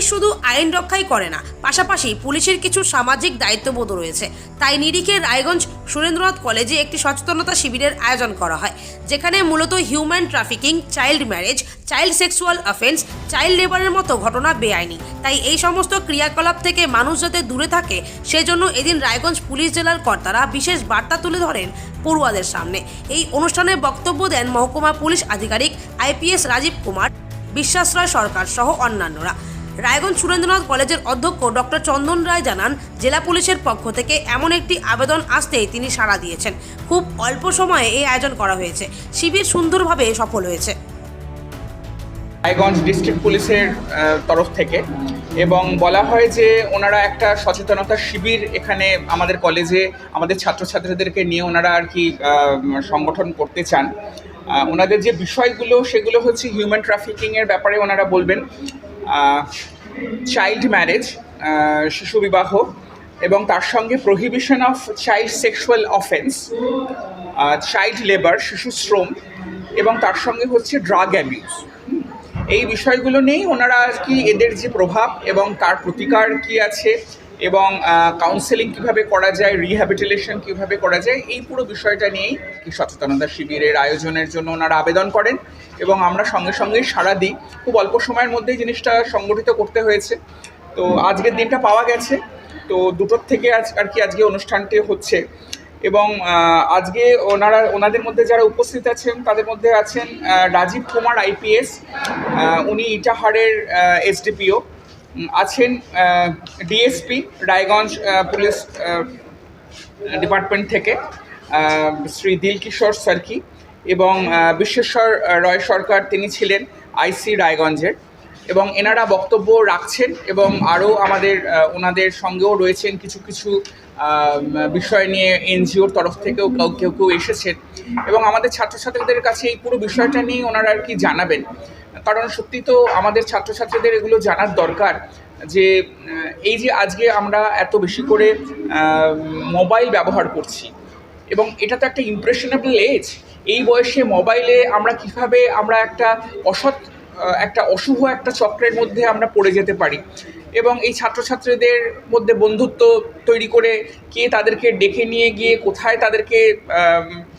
Police শুধু আইন রক্ষাই করে না, পাশাপাশি পুলিশের কিছু সামাজিক দায়িত্ববোধ রয়েছে। তাই নিরিখে রায়গঞ্জ সুরেন্দ্রনাথ কলেজে একটি সচেতনতা শিবিরের আয়োজন করা হয়, যেখানে মূলত human trafficking, child marriage, child sexual offence, child লেবারের মতো ঘটনা বেআইনি। তাই এই সমস্ত ক্রিয়াকলাপ থেকে মানুষ যাতে দূরে থাকে, সেজন্য এদিন রায়গঞ্জ পুলিশ জেলার কর্তারা বিশেষ বার্তা তুলে ধরেন পড়ুয়াদের সামনে। এই অনুষ্ঠানে বক্তব্য দেন মহকুমা পুলিশ আধিকারিক আইপিএস রাজীব কুমার বিশ্বাসরায় সরকার সহ অন্যান্যরা। রায়গঞ্জ সুরেন্দ্রনাথ কলেজের অধ্যক্ষ ডক্টর চন্দন রায় জানান, জেলা পুলিশের পক্ষ থেকে এমন একটি আবেদন আসতেই তিনি সাড়া দিয়েছেন। খুব অল্প সময়ে এই আয়োজন করা হয়েছে। শিবির সুন্দরভাবে সফল হয়েছে। রায়গঞ্জ ডিস্ট্রিক্ট পুলিশের তরফ থেকে এবং বলা হয় যে ওনারা একটা সচেতনতা শিবির এখানে আমাদের কলেজে আমাদের ছাত্রছাত্রীদেরকে নিয়ে ওনারা আর কি সংগঠন করতে চান। ওনাদের যে বিষয়গুলো, সেগুলো হচ্ছে হিউম্যান ট্রাফিকিংয়ের ব্যাপারে ওনারা বলবেন। চাইল্ড ম্যারেজ শিশু বিবাহ এবং তার সঙ্গে prohibition of child sexual offence child labour শিশু শ্রম এবং তার সঙ্গে হচ্ছে ড্রাগ অ্যাবিউজ এই বিষয়গুলো নিয়েই ওনারা আর কি এদের যে প্রভাব এবং তার প্রতিকার কি আছে এবং কাউন্সেলিং কীভাবে করা যায় রিহ্যাবিটেলেশন কীভাবে করা যায়, এই পুরো বিষয়টা নিয়েই সচেতনতা শিবিরের আয়োজনের জন্য ওনারা আবেদন করেন এবং আমরা সঙ্গে সঙ্গেই সাড়া দিই। খুব অল্প সময়ের মধ্যেই জিনিসটা সংগঠিত করতে হয়েছে। তো আজকের দিনটা পাওয়া গেছে। তো দুটোর থেকে আজ, আর কি আজকে অনুষ্ঠানটি হচ্ছে এবং আজকে ওনারা, ওনাদের মধ্যে যারা উপস্থিত আছেন, তাদের মধ্যে আছেন রাজীব কুমার আইপিএস উনি ইটাহারের এসডিপিও। আছেন ডিএসপি রায়গঞ্জ পুলিশ ডিপার্টমেন্ট থেকে শ্রী দিলকিশোর সার্কি এবং বিশ্বেশ্বর রয় সরকার তিনি ছিলেন আইসি রায়গঞ্জের এবং এনারা বক্তব্য রাখছেন এবং আরও আমাদের ওনাদের সঙ্গেও রয়েছেন কিছু কিছু বিষয় নিয়ে এনজিওর তরফ থেকেও কেউ কেউ কেউ এসেছেন এবং আমাদের ছাত্রছাত্রীদের কাছে এই পুরো বিষয়টা নিয়ে ওনারা আর কি জানাবেন। কারণ সত্যি তো আমাদের ছাত্রছাত্রীদের এগুলো জানার দরকার যে এই যে আজকে আমরা এত বেশি করে মোবাইল ব্যবহার করছি এবং এটা তো একটা ইমপ্রেশনেবল এজ এই বয়সে মোবাইলে আমরা কীভাবে আমরা একটা অসৎ একটা অশুভ একটা চক্রের মধ্যে আমরা পড়ে যেতে পারি? এবং এই ছাত্রছাত্রীদের মধ্যে বন্ধুত্ব তৈরি করে কে তাদেরকে ডেকে নিয়ে গিয়ে কোথায় তাদেরকে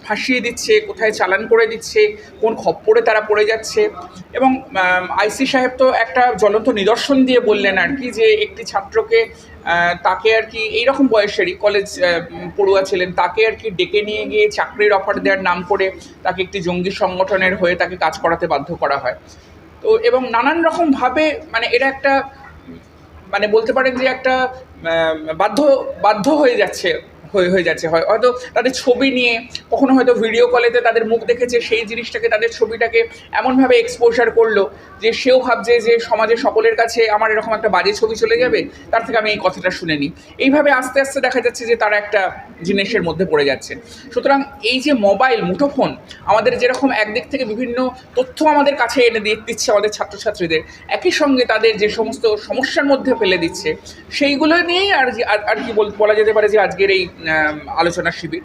ফাঁসিয়ে দিচ্ছে, কোথায় চালান করে দিচ্ছে, কোন খপ্পরে তারা পড়ে যাচ্ছে। এবং আইসি সাহেব তো একটা জ্বলন্ত নিদর্শন দিয়ে বললেন আর কি যে একটি ছাত্রকে তাকে আর কি এইরকম বয়সেরই কলেজ পড়ুয়া ছিলেন, তাকে আর কি ডেকে নিয়ে গিয়ে চাকরির অফার দেওয়ার নাম করে তাকে একটি জঙ্গি সংগঠনের হয়ে তাকে কাজ করাতে বাধ্য করা হয়। তো এবং নানান রকমভাবে মানে এটা একটা মানে বলতে পারেন যে একটা বাধ্য বাধ্য হয়ে যাচ্ছে হয়ে হয়ে যাচ্ছে। হয়, হয়তো তাদের ছবি নিয়ে, কখনো হয়তো ভিডিও কলেতে তাদের মুখ দেখেছে, সেই জিনিসটাকে তাদের ছবিটাকে এমনভাবে এক্সপোজার করল যে সেও ভাবছে যে সমাজের সকলের কাছে আমার এরকম একটা বাজে ছবি চলে যাবে, তার থেকে আমি এই কথাটা শুনে নিই। এইভাবে আস্তে আস্তে দেখা যাচ্ছে যে তারা একটা জিনিসের মধ্যে পড়ে যাচ্ছে। সুতরাং এই যে মোবাইল মুঠোফোন, আমাদের যেরকম একদিক থেকে বিভিন্ন তথ্য আমাদের কাছে এনে দিয়ে দিচ্ছে আমাদের ছাত্রছাত্রীদের, একই সঙ্গে তাদের যে সমস্ত সমস্যার মধ্যে ফেলে দিচ্ছে, সেইগুলো নিয়েই আর আর- কি বল- যেতে পারে যে আজকের এই আলোচনা শিবির।